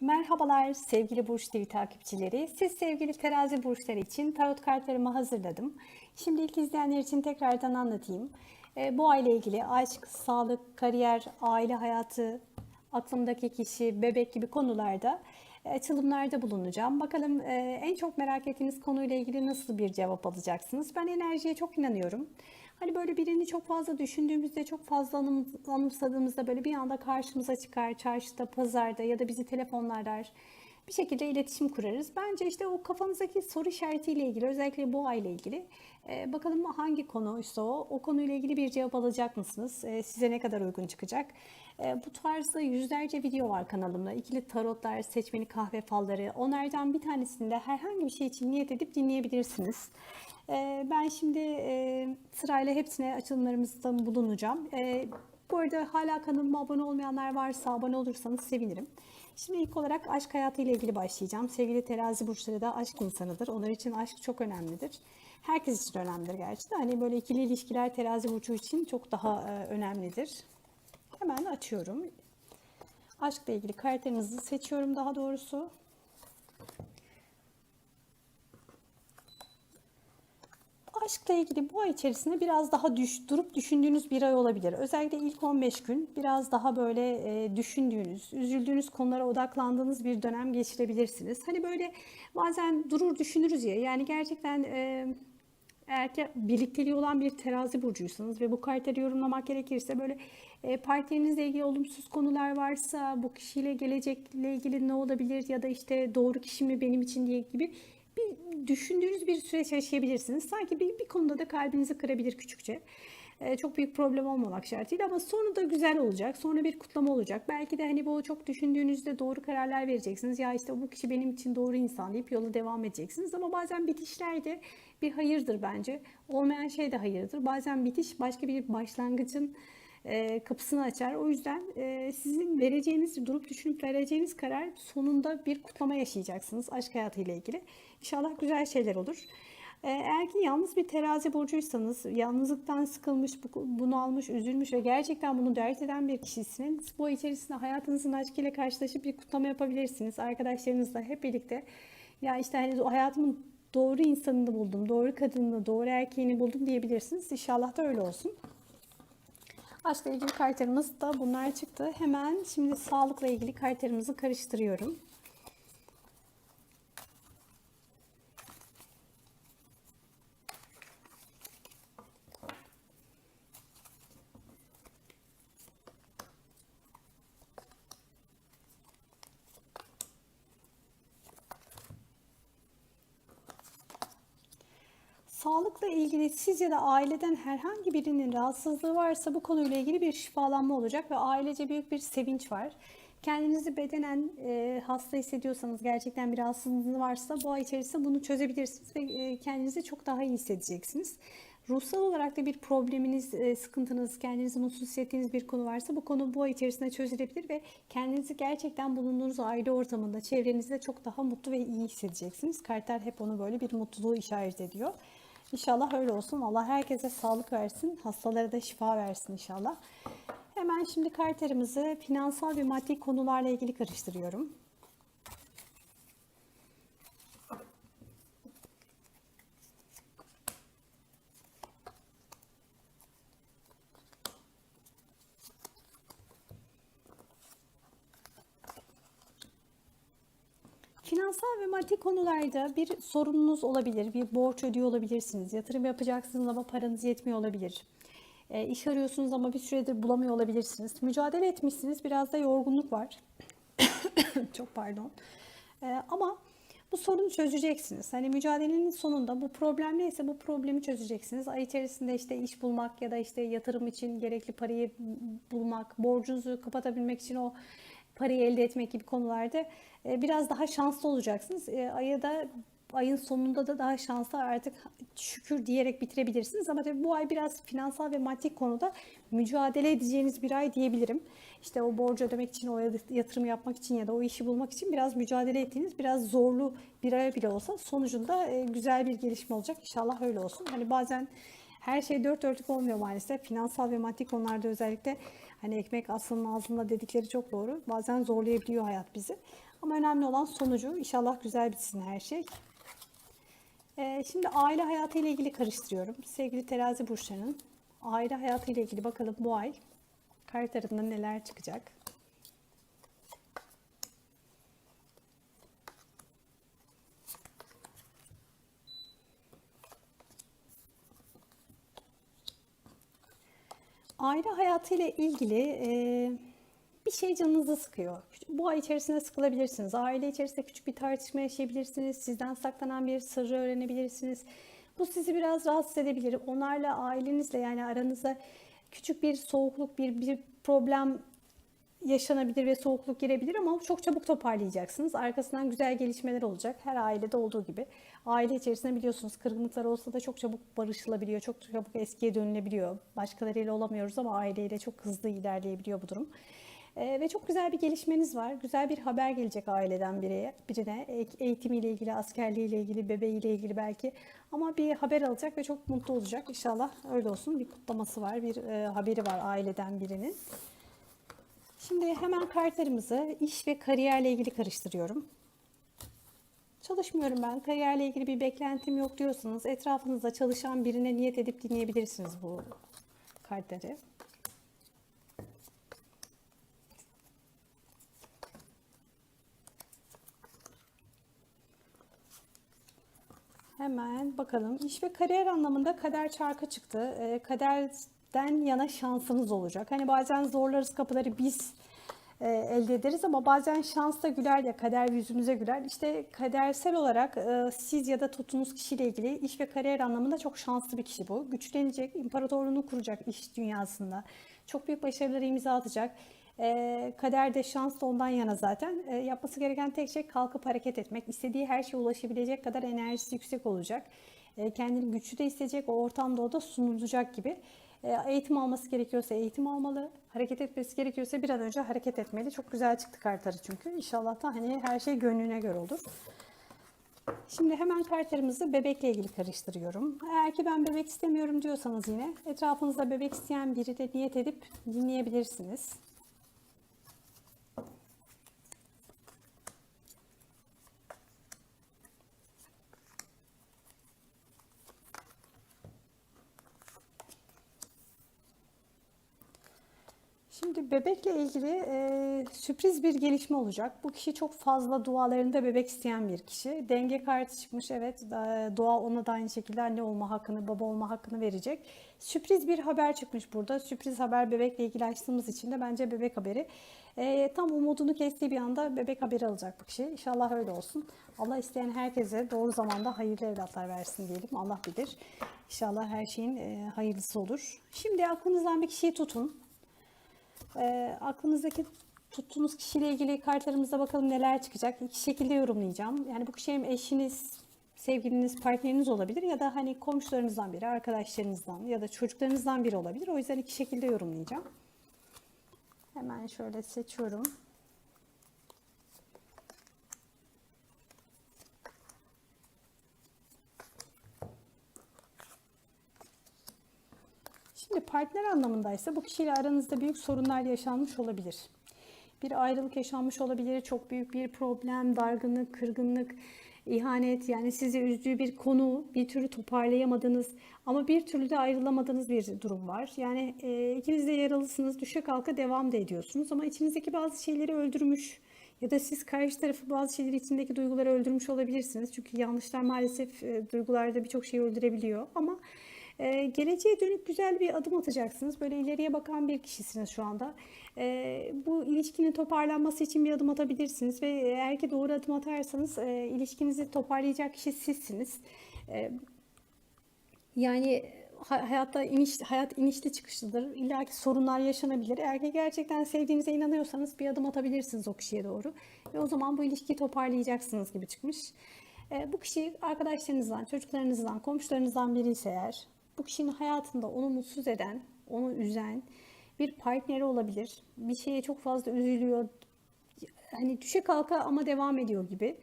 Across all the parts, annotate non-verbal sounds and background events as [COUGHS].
Merhabalar sevgili Burç TV takipçileri. Siz sevgili terazi burçları için tarot kartlarımı hazırladım. Şimdi ilk izleyenler için tekrardan anlatayım. Ee, bu aile ilgili aşk, sağlık, kariyer, aile hayatı, aklımdaki kişi, bebek gibi konularda e, açılımlarda bulunacağım. Bakalım e, en çok merak ettiğiniz konuyla ilgili nasıl bir cevap alacaksınız? Ben enerjiye çok inanıyorum. Hani böyle birini çok fazla düşündüğümüzde, çok fazla anım, anımsadığımızda böyle bir anda karşımıza çıkar, çarşıda, pazarda ya da bizi telefonlar arar. Bir şekilde iletişim kurarız. Bence işte o kafanızdaki soru işaretiyle ilgili, özellikle bu aile ilgili. e, bakalım hangi konuysa o, o konuyla ilgili bir cevap alacak mısınız? E, size ne kadar uygun çıkacak? E, bu tarzda yüzlerce video var kanalımda. İkili tarotlar, seçmeni kahve falları. Onlardan bir tanesinde herhangi bir şey için niyet edip dinleyebilirsiniz. Ee, Ben şimdi e, sırayla hepsine açılımlarımızda bulunacağım. Bu arada hala kanalıma abone olmayanlar varsa abone olursanız sevinirim. Şimdi ilk olarak aşk hayatı ile ilgili başlayacağım. Sevgili terazi burçları da aşk insanıdır. Onlar için aşk çok önemlidir. Herkes için önemlidir gerçi de. Hani böyle ikili ilişkiler terazi burcu için çok daha e, önemlidir. Hemen açıyorum. Aşkla ilgili kartlarınızı seçiyorum daha doğrusu. Aşkla ilgili bu ay içerisinde biraz daha düş, durup düşündüğünüz bir ay olabilir. Özellikle ilk 15 gün biraz daha böyle e, düşündüğünüz, üzüldüğünüz konulara odaklandığınız bir dönem geçirebilirsiniz. Hani böyle bazen durur düşünürüz ya. Yani gerçekten e, eğer ki birlikteliği olan bir terazi burcuysanız ve bu kartları yorumlamak gerekirse böyle e, partnerinizle ilgili olumsuz konular varsa bu kişiyle gelecekle ilgili ne olabilir ya da işte doğru kişi mi benim için diye gibi bir düşündüğünüz bir süreç yaşayabilirsiniz. Sanki bir, bir konuda da kalbinizi kırabilir küçükçe. Ee, çok büyük problem olmamak şartıyla ama sonu da güzel olacak. Sonra bir kutlama olacak. Belki de hani bu çok düşündüğünüzde doğru kararlar vereceksiniz. Ya işte bu kişi benim için doğru insan deyip yola devam edeceksiniz. Ama bazen bitişler de bir hayırdır bence. Olmayan şey de hayırdır. Bazen bitiş başka bir başlangıcın e, kapısını açar. O yüzden e, sizin vereceğiniz, durup düşünüp vereceğiniz karar sonunda bir kutlama yaşayacaksınız aşk hayatıyla ilgili. İnşallah güzel şeyler olur. E, Eğer ki yalnız bir terazi burcuysanız, yalnızlıktan sıkılmış, bu- bunalmış, üzülmüş ve gerçekten bunu dert eden bir kişisiniz. Bu içerisinde hayatınızın aşkıyla karşılaşıp bir kutlama yapabilirsiniz. Arkadaşlarınızla hep birlikte. Ya işte hani hayatımın doğru insanını buldum, doğru kadını, doğru erkeğini buldum diyebilirsiniz. İnşallah da öyle olsun. Aşkla ilgili kartlarımız da bunlar çıktı. Hemen şimdi sağlıkla ilgili kartlarımızı karıştırıyorum. Sağlıkla ilgili siz ya da aileden herhangi birinin rahatsızlığı varsa bu konuyla ilgili bir şifalanma olacak ve ailece büyük bir sevinç var. Kendinizi bedenen e, hasta hissediyorsanız, gerçekten bir rahatsızlığınız varsa bu ay içerisinde bunu çözebilirsiniz ve e, kendinizi çok daha iyi hissedeceksiniz. Ruhsal olarak da bir probleminiz, e, sıkıntınız, kendinizi mutsuz hissettiğiniz bir konu varsa bu konu bu ay içerisinde çözülebilir ve kendinizi gerçekten bulunduğunuz aile ortamında, çevrenizde çok daha mutlu ve iyi hissedeceksiniz. Kartlar hep onu böyle bir mutluluğu işaret ediyor. İnşallah öyle olsun. Allah herkese sağlık versin. Hastalara da şifa versin inşallah. Hemen şimdi kartlarımızı finansal ve maddi konularla ilgili karıştırıyorum. Finansal ve maddi konularda bir sorununuz olabilir, bir borç ödüyor olabilirsiniz, yatırım yapacaksınız ama paranız yetmiyor olabilir. E, iş arıyorsunuz ama bir süredir bulamıyor olabilirsiniz. Mücadele etmişsiniz, biraz da yorgunluk var. [COUGHS] Çok pardon. E, ama bu sorunu çözeceksiniz. Hani mücadelenin sonunda bu problem neyse bu problemi çözeceksiniz. Ay içerisinde işte iş bulmak ya da işte yatırım için gerekli parayı bulmak, borcunuzu kapatabilmek için o parayı elde etmek gibi konularda e, biraz daha şanslı olacaksınız. E, Aya da ayın sonunda da daha şanslı artık şükür diyerek bitirebilirsiniz. Ama tabii bu ay biraz finansal ve maddi konuda mücadele edeceğiniz bir ay diyebilirim. İşte o borcu ödemek için, o yatırım yapmak için ya da o işi bulmak için biraz mücadele ettiğiniz, biraz zorlu bir ay bile olsa sonucunda e, güzel bir gelişme olacak. İnşallah öyle olsun. Hani bazen her şey dört dörtlük olmuyor maalesef. Finansal ve maddi konularda özellikle Hani ekmek aslanın ağzında dedikleri çok doğru. Bazen zorlayabiliyor hayat bizi. Ama önemli olan sonucu. İnşallah güzel bitsin her şey. Ee, şimdi aile hayatı ile ilgili karıştırıyorum. Sevgili terazi burçlarının aile hayatı ile ilgili bakalım bu ay kart tarafında neler çıkacak. Aile hayatı ile ilgili e, bir şey canınızı sıkıyor. Bu ay içerisinde sıkılabilirsiniz. Aile içerisinde küçük bir tartışma yaşayabilirsiniz. Sizden saklanan bir sırrı öğrenebilirsiniz. Bu sizi biraz rahatsız edebilir. Onlarla, ailenizle yani aranızda küçük bir soğukluk, bir, bir problem yaşanabilir ve soğukluk girebilir ama çok çabuk toparlayacaksınız. Arkasından güzel gelişmeler olacak. Her ailede olduğu gibi. Aile içerisinde biliyorsunuz kırgınlıklar olsa da çok çabuk barışılabiliyor. Çok çabuk eskiye dönülebiliyor. Başkalarıyla olamıyoruz ama aileyle çok hızlı ilerleyebiliyor bu durum. Ee, ve çok güzel bir gelişmeniz var. Güzel bir haber gelecek aileden birine, birine. Eğitimiyle ilgili, askerliğiyle ilgili, bebeğiyle ilgili belki. Ama bir haber alacak ve çok mutlu olacak. İnşallah öyle olsun. Bir kutlaması var, bir e, haberi var aileden birinin. Şimdi hemen kartlarımızı iş ve kariyerle ilgili karıştırıyorum. Çalışmıyorum ben, kariyerle ilgili bir beklentim yok diyorsanız etrafınızda çalışan birine niyet edip dinleyebilirsiniz bu kartları. Hemen bakalım. İş ve kariyer anlamında kader çarkı çıktı. E, kaderden yana şansınız olacak. Hani bazen zorlarız kapıları biz e, elde ederiz ama bazen şans da güler ya kader yüzümüze güler. İşte kadersel olarak e, siz ya da tuttuğunuz kişiyle ilgili iş ve kariyer anlamında çok şanslı bir kişi bu. Güçlenecek, imparatorluğunu kuracak iş dünyasında. Çok büyük başarıları imza atacak. E, kader de şans da ondan yana zaten. E, yapması gereken tek şey kalkıp hareket etmek. İstediği her şeye ulaşabilecek kadar enerjisi yüksek olacak. E, kendini güçlü de hissedecek. O ortamda o da sunulacak gibi. E, eğitim alması gerekiyorsa eğitim almalı. Hareket etmesi gerekiyorsa bir an önce hareket etmeli. Çok güzel çıktı kartları çünkü. İnşallah da hani her şey gönlüne göre olur. Şimdi hemen kartlarımızı bebekle ilgili karıştırıyorum. Eğer ki ben bebek istemiyorum diyorsanız yine etrafınızda bebek isteyen biri de niyet edip dinleyebilirsiniz. Şimdi bebekle ilgili e, sürpriz bir gelişme olacak. Bu kişi çok fazla dualarında bebek isteyen bir kişi. Denge kartı çıkmış evet. Doğa ona da aynı şekilde anne olma hakkını, baba olma hakkını verecek. Sürpriz bir haber çıkmış burada. Sürpriz haber bebekle ilgili açtığımız için de bence bebek haberi. E, tam umudunu kestiği bir anda bebek haberi alacak bu kişi. İnşallah öyle olsun. Allah isteyen herkese doğru zamanda hayırlı evlatlar versin diyelim. Allah bilir. İnşallah her şeyin e, hayırlısı olur. Şimdi aklınızdan bir kişiyi tutun. E, aklınızdaki tuttuğunuz kişiyle ilgili kartlarımızda bakalım neler çıkacak. İki şekilde yorumlayacağım. Yani bu kişi hem eşiniz, sevgiliniz, partneriniz olabilir ya da hani komşularınızdan biri, arkadaşlarınızdan ya da çocuklarınızdan biri olabilir. O yüzden iki şekilde yorumlayacağım. Hemen şöyle seçiyorum. Şimdi partner anlamındaysa bu kişiyle aranızda büyük sorunlar yaşanmış olabilir. Bir ayrılık yaşanmış olabilir, çok büyük bir problem, dargınlık, kırgınlık, ihanet yani sizi üzdüğü bir konu bir türlü toparlayamadınız ama bir türlü de ayrılamadığınız bir durum var. Yani e, ikiniz de yaralısınız, düşe kalka devam da ediyorsunuz ama içinizdeki bazı şeyleri öldürmüş ya da siz karşı tarafı bazı şeyleri içindeki duyguları öldürmüş olabilirsiniz. Çünkü yanlışlar maalesef e, duygularda birçok şeyi öldürebiliyor ama ee, geleceğe dönük güzel bir adım atacaksınız. Böyle ileriye bakan bir kişisiniz şu anda. Ee, bu ilişkinin toparlanması için bir adım atabilirsiniz ve eğer ki doğru adım atarsanız e, ilişkinizi toparlayacak kişi sizsiniz. Ee, yani hayatta iniş, hayat inişli çıkışlıdır. İlla ki sorunlar yaşanabilir. Eğer ki gerçekten sevdiğinize inanıyorsanız bir adım atabilirsiniz o kişiye doğru. Ve o zaman bu ilişkiyi toparlayacaksınız gibi çıkmış. Bu kişi arkadaşlarınızdan, çocuklarınızdan, komşularınızdan biri ise eğer bu kişinin hayatında onu mutsuz eden, onu üzen bir partneri olabilir. Bir şeye çok fazla üzülüyor. Hani düşe kalka ama devam ediyor gibi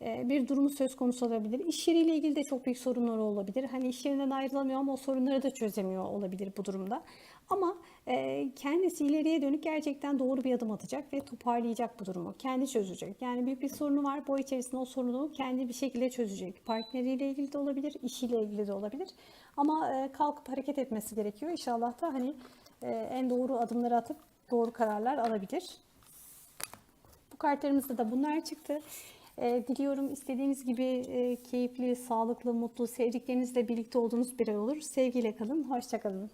bir durumu söz konusu olabilir. İş yeriyle ilgili de çok büyük sorunları olabilir. Hani iş yerinden ayrılamıyor ama o sorunları da çözemiyor olabilir bu durumda. Ama e, kendisi ileriye dönük gerçekten doğru bir adım atacak ve toparlayacak bu durumu. Kendi çözecek. Yani büyük bir sorunu var. Bu içerisinde o sorunu kendi bir şekilde çözecek. Partneriyle ilgili de olabilir, işiyle ilgili de olabilir. Ama e, kalkıp hareket etmesi gerekiyor. İnşallah da hani e, en doğru adımları atıp doğru kararlar alabilir. Bu kartlarımızda da bunlar çıktı. E, diliyorum istediğiniz gibi e, keyifli, sağlıklı, mutlu, sevdiklerinizle birlikte olduğunuz bir ay olur. Sevgiyle kalın, hoşça kalın.